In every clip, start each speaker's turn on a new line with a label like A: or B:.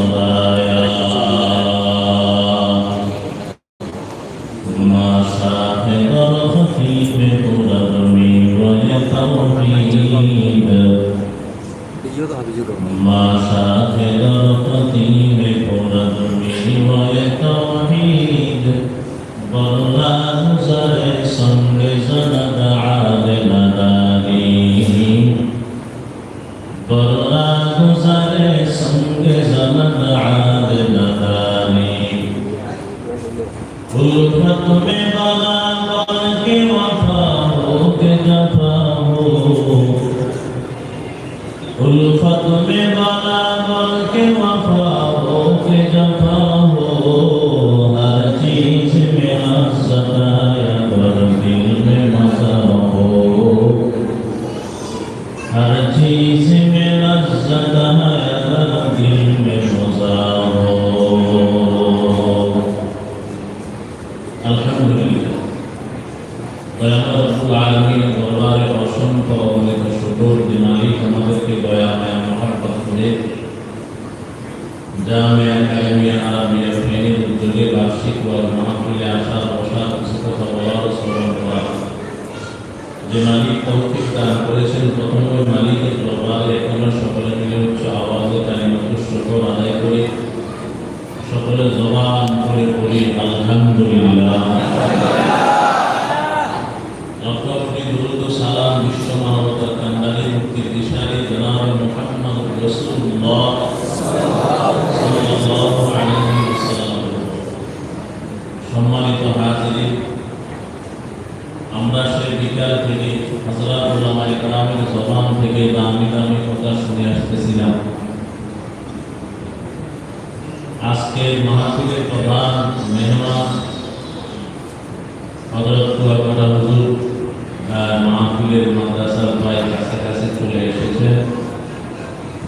A: الصلاة ಏನು ಆ জবান করে বলি আলহামদুলিল্লাহ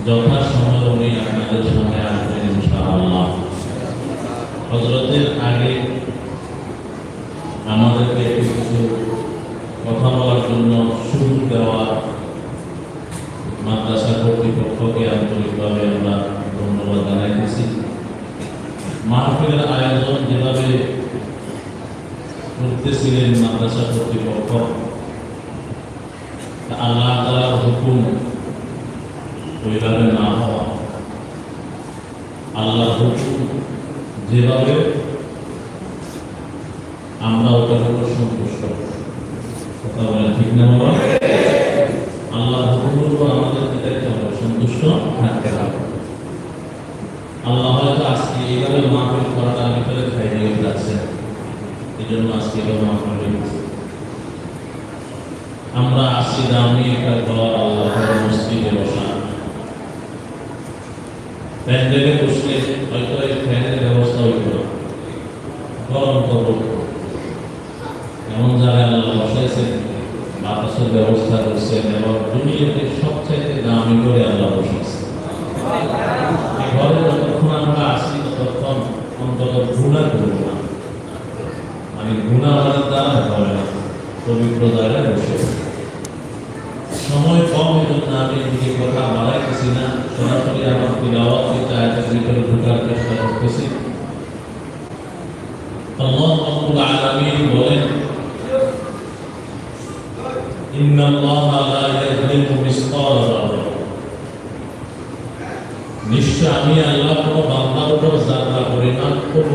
A: যথাসময় উনি আপনাদের সামনে আসবেন ইনশাআল্লাহ। হজরতের আগে আমাদেরকে কিছু কথা বলার জন্য সুযোগ দেওয়া মাদ্রাসা কর্তৃপক্ষকে আন্তরিকভাবে আমরা ধন্যবাদ জানাইতেছি। মাহফিলের আয়োজন যেভাবে করতেছিলেন মাদ্রাসা কর্তৃপক্ষ আল্লাহ তালার হুকুম ওইভাবে না হওয়া। আল্লাহ যেভাবে আমরা ওটার উপর সন্তুষ্ট কথা বলে ঠিক না বাবা? আল্লাহ আমাদের দেখতে হবে, সন্তুষ্ট থাকতে হবে। আল্লাহ হয়তো আজকে এইভাবে মাহফিল করাটা আমি করে খাই দিয়ে যাচ্ছে। এই জন্য আজকে মাহফিল আমরা আসছি আমি একটা গলার আল্লাহ মসজিদে বসা প্যান্ডেলে বসলে হয়তো এই ফ্যানের ব্যবস্থা হইত গরম তো এমন জায়গায় আল্লাহ বসাইছেন বাতাসের ব্যবস্থা করছেন এবং দুনিয়াতে قلنا بإذنك وارحم ملائكتنا ونقل يا ربنا وقتك تدريك البكاء رب العالمين ولن إن الله لا يظلم مثقال ذرة নিশ্চয় আমি আল্লাহ কোনো বান্দার উপর জানা পরিমাণ কোনো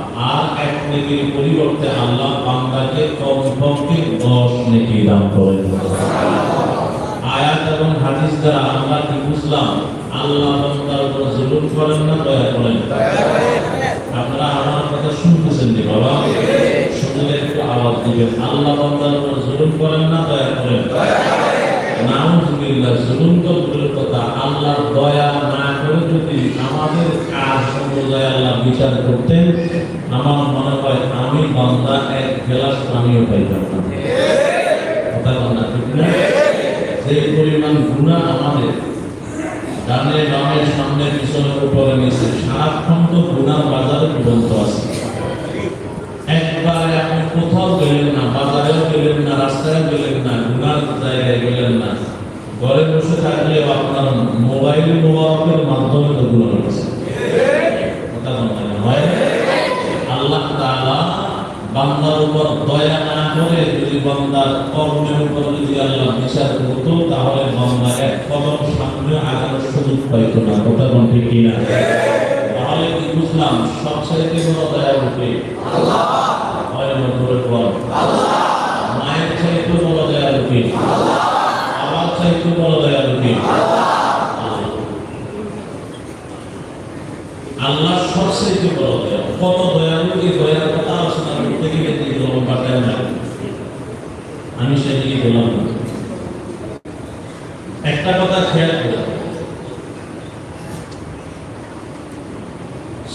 A: আর এক নেকির পরিবর্তে আল্লাহ বান্দাকে কমপক্ষে 10 নেকি দান করে দেন আয়াত এবং হাদিস দ্বারা আমরা কি বুঝলাম? আল্লাহ বান্দার উপর জুলুম করেন না দয়া করেন? আপনারা আমার কথা শুনতেছেন নি বাবা? শুনলে একটু আওয়াজ দিবেন। আল্লাহ বান্দার উপর জুলুম করেন না দয়া করেন? নাউজুবিল্লাহ, জুলুম তো দূরের কথা। আল্লাহর দয়া না করে যদি আমাদের কাজ অনুযায়ী আল্লাহ বিচার করতেন আমার মনে হয় আমি বান্দা এক গ্লাস পানিও পাইতাম না। যে পরিমাণ গুণা আমাদের, ডানে বামে সামনে পিছনের উপরে নিচে সারাক্ষণ তো গুণার বাজারে পর্যন্ত আছে একবারে আপনি কোথাও গেলেন না বাজারেও গেলেন না রাস্তায় গেলেন না গুণার জায়গায় গেলেন না ঘরে বসে থাকলে আপনার মোবাইল মোবাইলের মাধ্যমে তো গুণা হচ্ছে কথা বলতে না হয় আল্লাহ তাআলা বান্দার উপর দয়া না করে যদি বান্দার কর্মের উপর যদি আল্লাহ বিচার করতো, তাহলে বান্দা এক কদম সামনে আগানোর সুযোগ পাইতো না। কথা কোন ঠিক কিনা? তাহলে কি বুঝলাম, সবচাইতে বড় দয়া রূপে মায়ের চাইতে বড় দয়া রূপে বাবার চাইতে বড় দয়া রূপে আল্লাহ। সবচেয়ে বড় দয়া। কত দয়ালু এই দয়ার কথা আলোচনা করতে গেলে এই লম্বা আমি সেদিকে না। একটা কথা খেয়াল করে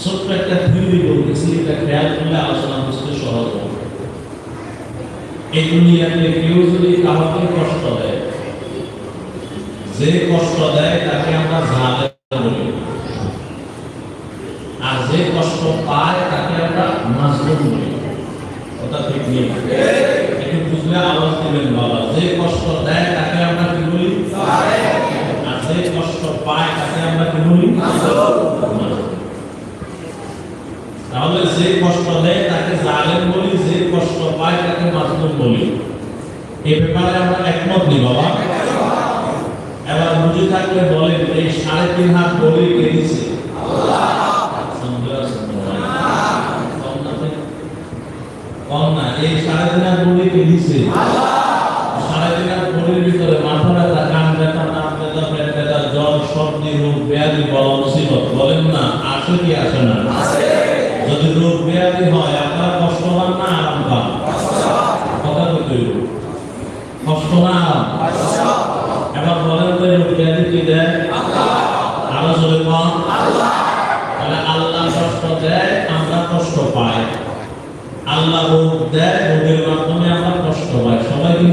A: ছোট্ট একটা থিওরি বলতেছি এটা খেয়াল করলে আলোচনা বুঝতে সহজ হবে। এই দুনিয়াতে কেউ যদি কাউকে কষ্ট দেয়, যে কষ্ট দেয় তাকে আমরা বলি। আর যে কষ্ট পায় তাকে আমরা মাজলুম বলি। কথা ঠিক নেই। একটু বুঝলে আওয়াজ দিবেন বাবা। যে কষ্ট দেয়, তাকে আমরা কি বলি? আর যে কষ্ট পায়, তাকে আমরা কি বলি? তাহলে যে কষ্ট দেয়, তাকে জালেম বলি, যে কষ্ট পায়, তাকে মাজলুম বলি। এই ব্যাপারে আমরা একমত নি বাবা। এবার বুঝে থাকলে বলেন, এই সাড়ে তিন হাত বলি কে দিছে কম না এই সাড়ে তিন হাত বলি কে দিছে সাড়ে তিন হাত বলির ভিতরে মাথা ব্যথা কান ব্যথা নাক ব্যথা পেট ব্যথা জ্বর সর্দি রোগ ব্যাধি বড় মুসিবত বলেন না আসে কি আসে না যদি রোগ ব্যাধি হয় আপনার কষ্ট পান না আরাম পান কথা বলতে হইব। কষ্ট না আরাম এবার বলেন তো রোগ ব্যাধি কি দেয় আরও জোরে পান তাহলে আল্লাহ কষ্ট দেয় আমরা কষ্ট পাই আল্লাহ রোগ দেয় রোগের মাধ্যমে আমরা কষ্ট পাই সবাই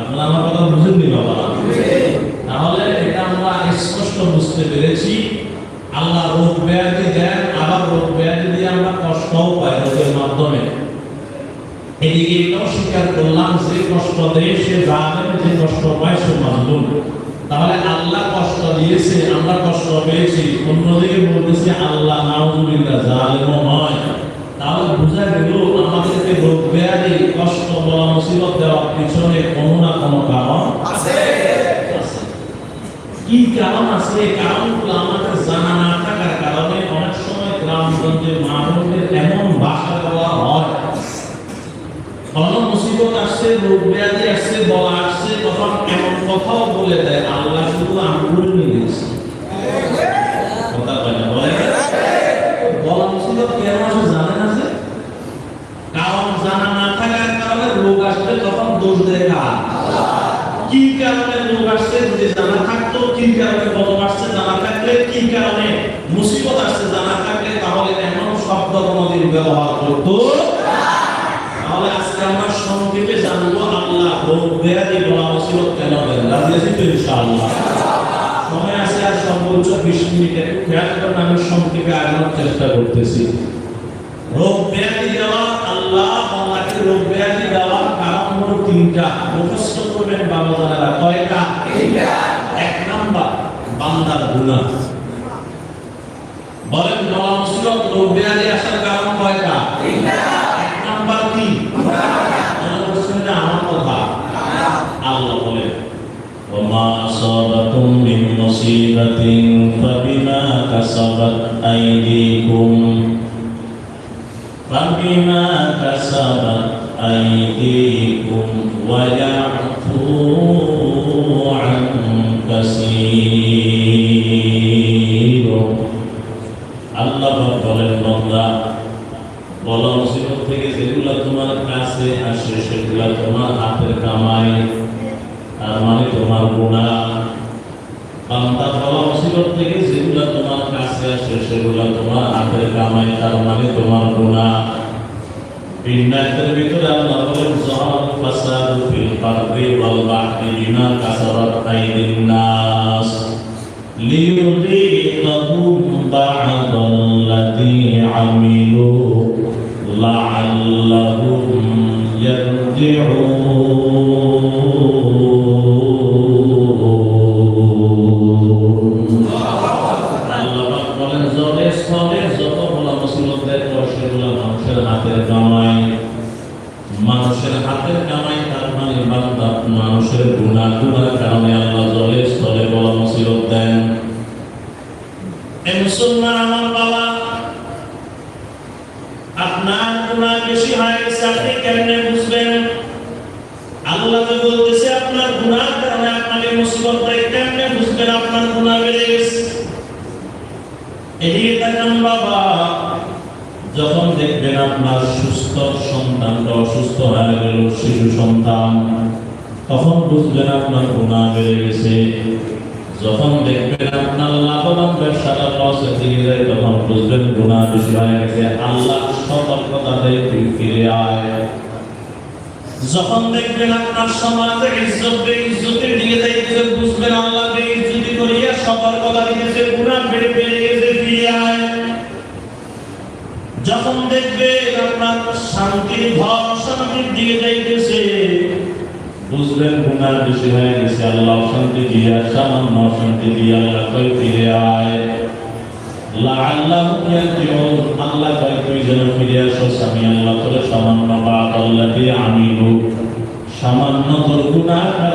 A: আপনারা আমার কথা বাবা তাহলে এটা আমরা স্পষ্ট বুঝতে পেরেছি। আল্লাহ রোগ ব্যাধি দেন, আবার রোগ ব্যাধি দিয়ে আমরা কষ্টও পাই রোগের মাধ্যমে। এদিকে এটাও স্বীকার করলাম যে কষ্ট দেয়, সে জানেন যে কষ্ট পায়, সে মাজলুম তাহলে আল্লাহ কষ্ট দিয়েছে, আমরা কষ্ট পেয়েছি। অন্যদিকে বলতেছি, আল্লাহ নাউজুবিল্লাহ জালেম কষ্ট বলা মুসিবত দেওয়ার পিছনে কোনো না কোনো কারণ আছে। কি কারণ আছে? কারণগুলো আমাদের জানা না থাকার কারণে অনেক সময় গ্রামগঞ্জের মানুষদের এমন ভাষা দেওয়া হয়। কোনো মুসিবত আসছে, রোগ ব্যাধি আসছে, বলা আসছে, তখন এমন কথাও বলে দেয়। আল্লাহ শুধু আঙ্গুল নিয়ে দিয়েছে কথা বলে বলা মুসিবত কেন আসে জানে না যে কারণ জানা না থাকার রোগ তখন দোষ দেয় কার কি কারণে রোগ আসছে যদি জানা থাকতো কি কারণে বদম আসছে জানা থাকলে কি কারণে মুসিবত আসছে জানা থাকলে, তাহলে এমন শব্দ কোনোদিন ব্যবহার করতো। তাহলে আজকে আমরা সংক্ষেপে জানব আল্লাহ রোগ ব্যাধি বলা মুসিবত কেন তো ইনশাআল্লাহ? সময় আছে আর সর্বোচ্চ বিশ মিনিট খেয়াল করেন আমি সংক্ষেপে আগানোর চেষ্টা করতেছি। রোগ ব্যাধি দেওয়া আল্লাহ আল্লাহকে রোগ ব্যাধি দেওয়ার কারণ হলো তিনটা মুখস্থ করবেন বাবা জানেরা কয়টা এক নাম্বার বান্দার গুনাহ বলেন বলা মুসিবত রোগ ব্যাধি আসার কারণ কয়টা এক নাম্বার কি মনে করছেন যে আমার কথা আল্লাহ বলেন وما أصابكم من مصيبة فبما كسبت أيديكم فبما كسبت أيديكم ويعفو عن كثير আল্লাহ বলেন বান্দা বলা মুসিবত থেকে যেগুলো তোমার কাছে আসে সেগুলো তোমার হাতের কামাই তার মানে তোমার গুণা বান্দা ফলা মুসিবত থেকে যেগুলো তোমার কাছে আসে, সেগুলো তোমার হাতের কামাই, তার মানে তোমার গুণা বিন্নাতের ভিতরে আল্লাহ বলেন, জহার ফাসাদ ফিল বারদি ওয়াল বাহরি বিমা কাসারাত আইদিন নাস লিয়ুযীকাহুম বা'দাল্লাযী আমিলু লাআল্লাহুম ইয়ারজি'ুন মানুষের গুণা কারণে আল্লাহ জলে, স্থলে বলা মুসিবত দেন। মুসলমান আমার বাবা, আপনার গুণা বেশি হয়ে গেছে, আপনি কেমনে বুঝবেন? আল্লাহ তো বলতেছে, আপনার গুনার কারণে আপনাকে মুসিবত দেয়, কেমনে বুঝবেন আপনার গুনাহ বেড়ে গেছে? এদিকে তাকান বাবা, যখন দেখবেন আপনার সুস্থ সন্তানটা অসুস্থ হয়ে গেল, শিশু সন্তান তখন বুঝবেন আপনার গুণা বেড়ে গেছে। যখন দেখবেন আপনার লাভবান ব্যবসাটা লসের দিকে যায় তখন বুঝবেন গুণা বেশি হয়ে গেছে। আল্লাহ ফিরে আয়। যখন দেখবেন আপনার সমাজে ইজ্জত দিকে যাইতেছে বুঝবেন আল্লাহ করিয়া সতর্কতা গুনাহ বেড়ে বেড়ে গেছে, ফিরে আয়। যখন দেখবেন আপনার শান্তির ঘর শান্তির দিকে যাইতেছে বুঝবেন গুনাহ বেশি হয়ে গেছে। আল্লাহ শান্তি দিয়া, সামান্য শান্তি দিয়া আল্লাহ কই ফিরে আয় ইয়ারজিউন, আল্লাহ কয় তুই আল্লাহ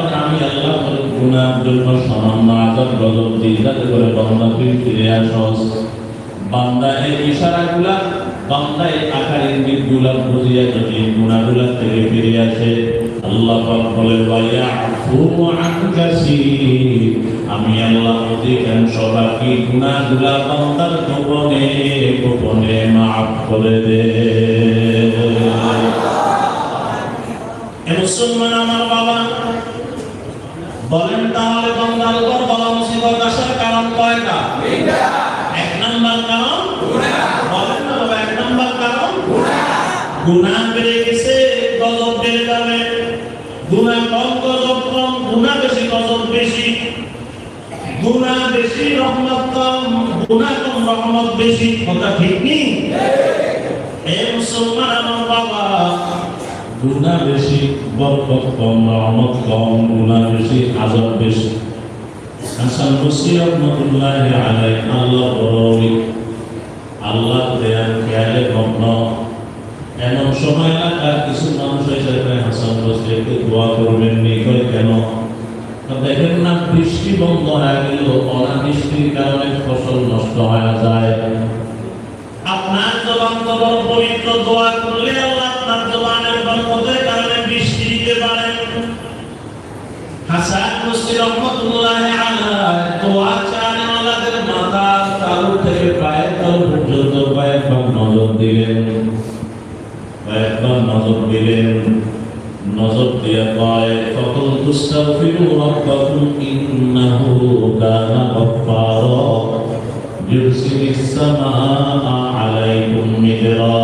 A: আল্লাহি আল্লাহ গুনার বুঝিয়া যদি গুনাহগুলা থেকে ফিরে আসে আল্লাহ পাক বলে ওয়া আফু আন কাসীর আমি আল্লাহ অধিকাংশ বাকি গুনাহগুলা বান্দার গোপনে গোপনে মাফ করে দে। মুসলমান আমার বাবা বলেন তাহলে বান্দার উপর বলা মুসিবত আসার কারণ কয়টা? এক নাম্বার কারণ? বলেন না বাবা এক নাম্বার কারণ? গুনাহ বেড়ে গেছে গজব বেড়ে যাবে গুনাহ কম গজব কম গুনাহ বেশি গজব বেশি গুনাহ বেশি রহমত কম গুনাহ কম রহমত বেশি কথা ঠিক নেই এ মুসলমান আমার বাবা গুনাহ বেশি বরকত কম রহমত কম গুনাহ বেশি আজব বেশি। হাসান বসরি রহমতুল্লাহ আলাই আল্লাহ বড় আল্লাহ দেয়ার খেয়ালে মগ্ন এমন সময় এলাকার কিছু মানুষ এসে হাসান বসরি একটু দোয়া করবেন নি কেন? দেখেন বৃষ্টি বন্ধ হয়ে গেল অনাবৃষ্টির কারণে ফসল নষ্ট হয়ে যায়। আপনার জবান তখন পবিত্র, দোয়া করলে আল্লাহ আপনার জবানের কারণে বৃষ্টি দিতে পারেন। হাসান মুসলিম রহমতুল্লাহ দোয়া চান আল্লাহর মাথা তালু থেকে পায়ের তালু পর্যন্ত কয়েকবার নজর দিলেন। কয়েকবার নজর দিলেন। নজর দিয়া পায় ফকুল তুস্তাগফিরু রাব্বাকুম ইন্নাহু কানা গফফারা ইউরসিলিস সামাআ আলাইকুম মিদরা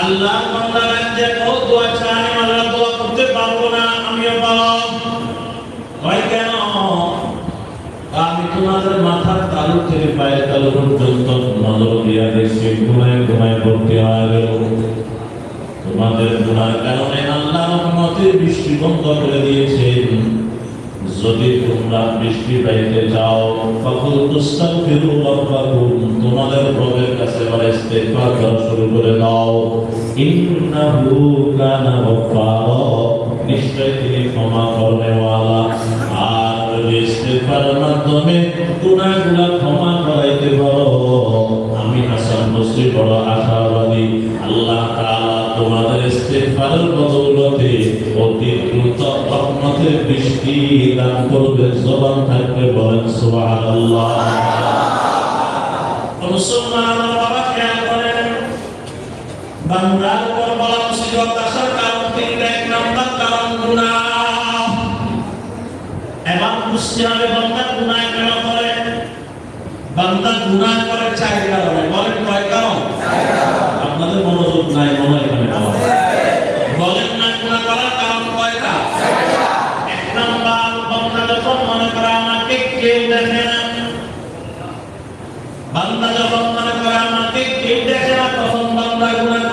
A: আল্লাহ বান্দারা যে কত দোয়া চায় আমরা দোয়া করতে পারব না আমিও পারব হয় কেন? আমি তোমাদের মাথার তালু থেকে পায়ের তালু পর্যন্ত নজর দিয়া দিয়েছি ঘুমায় ঘুমায় করতে হয় গেল তোমাদের কারণে আল্লাহ রহমতের বৃষ্টি বন্ধ করে দিয়েছেন। যদি তোমরা বৃষ্টি পাইতে চাও তখন তুস্তাক ফিরু রব্বাকুম, তোমাদের প্রভের কাছে এবার ইস্তেগফার করা শুরু করে দাও। ইন্নাহু কানা গফফারা। নিশ্চয় তিনি ক্ষমা করনেওয়ালা। আর যদি মাধ্যমে গুনাহগুলো ক্ষমা করাইতে পারো, আমি হাসান বসরি বড় আশাবাদী। ইস্তেগফারের বদৌলতে অতি দ্রুত রহমতের বৃষ্টি দান করবে জবান থাকবে বলেন সুবহানাল্লাহ। মুসলমান বাবা খেয়াল করেন বান্দার উপর বলা মুসিবত আসার কারণ তিনটা এক নম্বর কারণ গুনাহ। এবার বুঝতে হবে বান্দা গুনাহ কেন করে? বান্দা গুনাহ করে চার কারণে। বলেন কয় কারণ? আপনাদের মনোযোগ নাই মনে হয় এখানে পাওয়া বলেন না গুনাহ করার কারণ কয়টা এক নাম্বার বান্দা যখন মনে করে আমাকে কেউ দেখে না বান্দা যখন মনে করে আমাকে কেউ দেখে না তখন বান্দা গুনাহ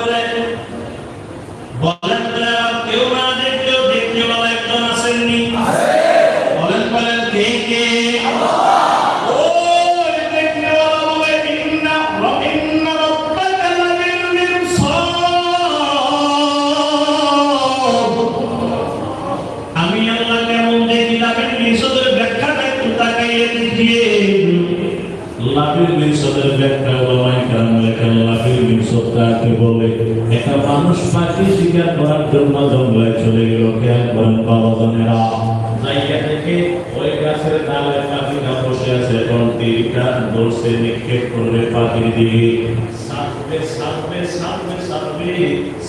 A: দিকে সাপবে সাপবে সাপবে সাপবে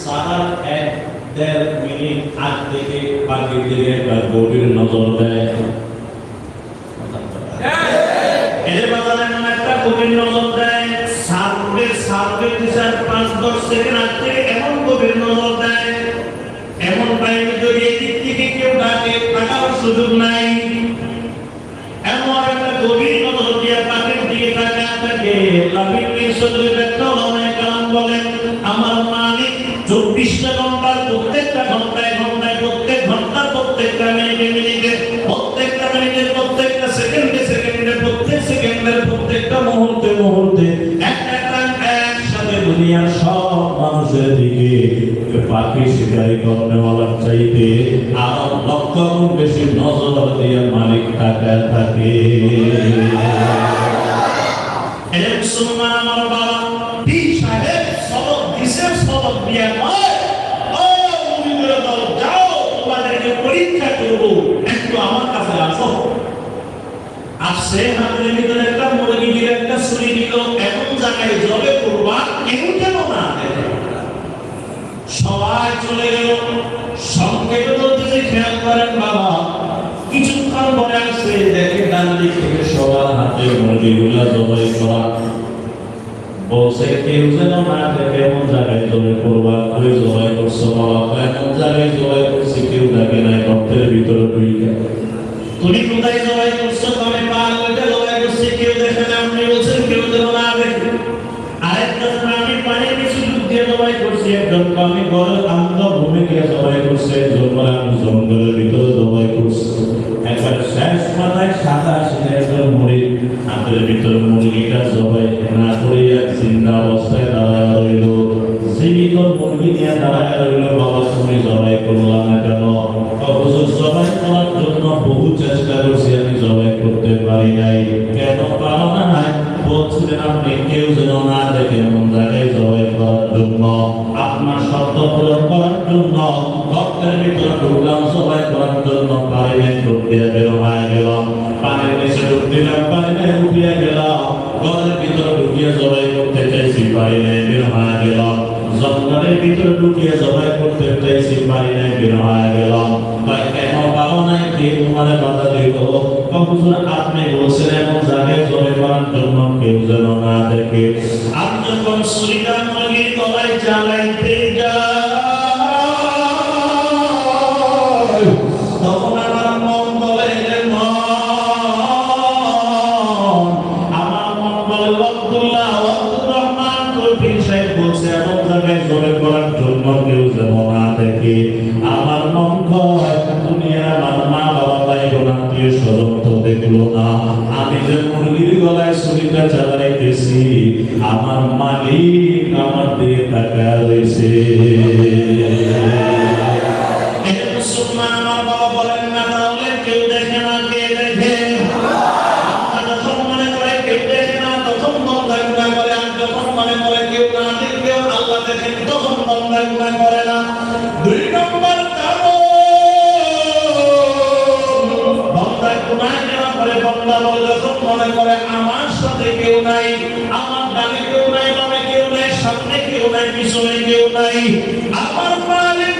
A: সারা এক, দেড় মিনিট আগ থেকে পাখির দিকে একটা গভীর নজর দেয়। এদের বাজারে একটা গভীর নজর দেয়। সার্ভে সার্ভে পাঁচ দশ সেকেন্ড আগ থেকে এমন গভীর নজর দেয়। এমন সুযোগ নাই এমন একটা গভীর নজর দিয়ে পাখির দিকে তাকায় থাকে লাভির নিঃসন্দেহ একটা অনেক কারণ মালিক চব্বিশটা একটা দুনিয়ার সব মানুষের দিকে। পাখি শিকারি চাইতে আরও লক্ষ বেশি নজর দিয়ে থাকে। এ মুসলমান আমার বাবা। পীর সাহেব, সবক দিছে, সবক দিয়া এমন জায়গায় জবে করবা, কেউ কেন না সবাই চলে গেল। সংক্ষেপে বলতেছে খেয়াল করেন বাবা, কিছুক্ষণ পরে আসছে দেখে ডান দিক জবাই করছ বাবা। এমন জবাই করছে কেউ দেখে নাই তুমি কোথায় কেউ কেউ না দেখে। আরেকটা আমি পানির কিছু ভূমি দিয়ে জবাই করছে। আমি জঙ্গলের ভিতরে জবাই করছি। একবার শেষ মাথায় সাদা হাতের ভিতরে মুরগিটা জবাই না করে এক চিন্তা অবস্থায় দাঁড়ায় রইল। জীবিত মুরগি নিয়ে দাঁড়ায় রইল, বাবা তুমি জবাই করলাম না কেন? অবশ্য জবাই করার জন্য বহু চেষ্টা করছি আমি, জবাই করতে পারি নাই। কেন পারো না বলছিলেন আপনি, কেউ যেন না দেখে এমন জায়গায় জবাই করার জন্য। আপনার শব্দ পূরণ করার জন্য ভক্তের ভিতরে ঢুকলাম, জবাই করার জন্য। পারি নাই ঢুকিয়ে বের হয়ে গেলাম। পানির পানি নাই উঠিয়ে গেলাম ঘরের ভিতরে ঢুকিয়ে জবাই করতে চাইছি নাই বের হয়ে গেলাম জঙ্গলের ভিতরে ঢুকিয়ে জবাই করতে চাইছি নাই বের হয়ে গেলাম কেন পারো নাই কে তোমার বাধা দিল কখন আপনি বলছেন এমন জায়গায় জবাই করার জন্য কেউ যেন না দেখে আমি যখন সুরিকা মুরগির গলায়
B: যখন মনে করে আমার সাথে কেউ নাই, আমার ডানে কেউ নাই, বামে কেউ নাই, সামনে কেউ নাই, পিছনে কেউ নাই, আমার মালিক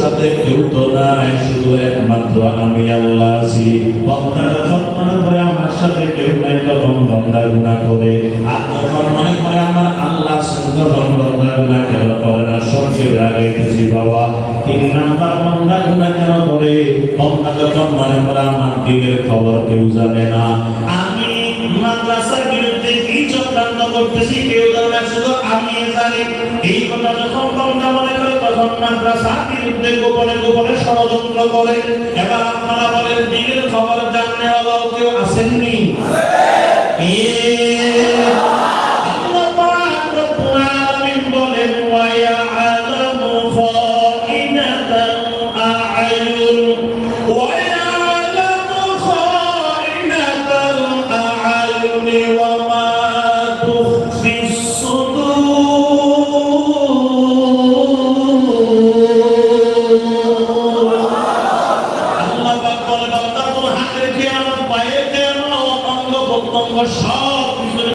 B: সাথে কেউ তো নাই, শুধু একমাত্র আমি আল্লাহ আছি। যখন মনে করে সাথে কেউ নাই তখন বন্দা গুণা করে। আর তখন মনে করে আমার আল্লাহ সুন্দর বন্দা গুণা কেন করে না? সবচেয়ে আগাইতেছি বাবা, তিন নাম্বার বন্দা গুণা কেন করে? বন্দা যখন মনে করে আমার দিনের খবর কেউ জানে না। আমি মাদ্রাসার বিরুদ্ধে কি চক্রান্ত করতেছি কেউ জানে না, শুধু আমি জানি। এই কথা যখন তোমরা মনে করে তখন মাদ্রাসা বিরুদ্ধে গোপনে গোপনে ষড়যন্ত্র করে। এবার আপনারা বলেন দিনের খবর জানলে হলো কেউ আসেননি? এ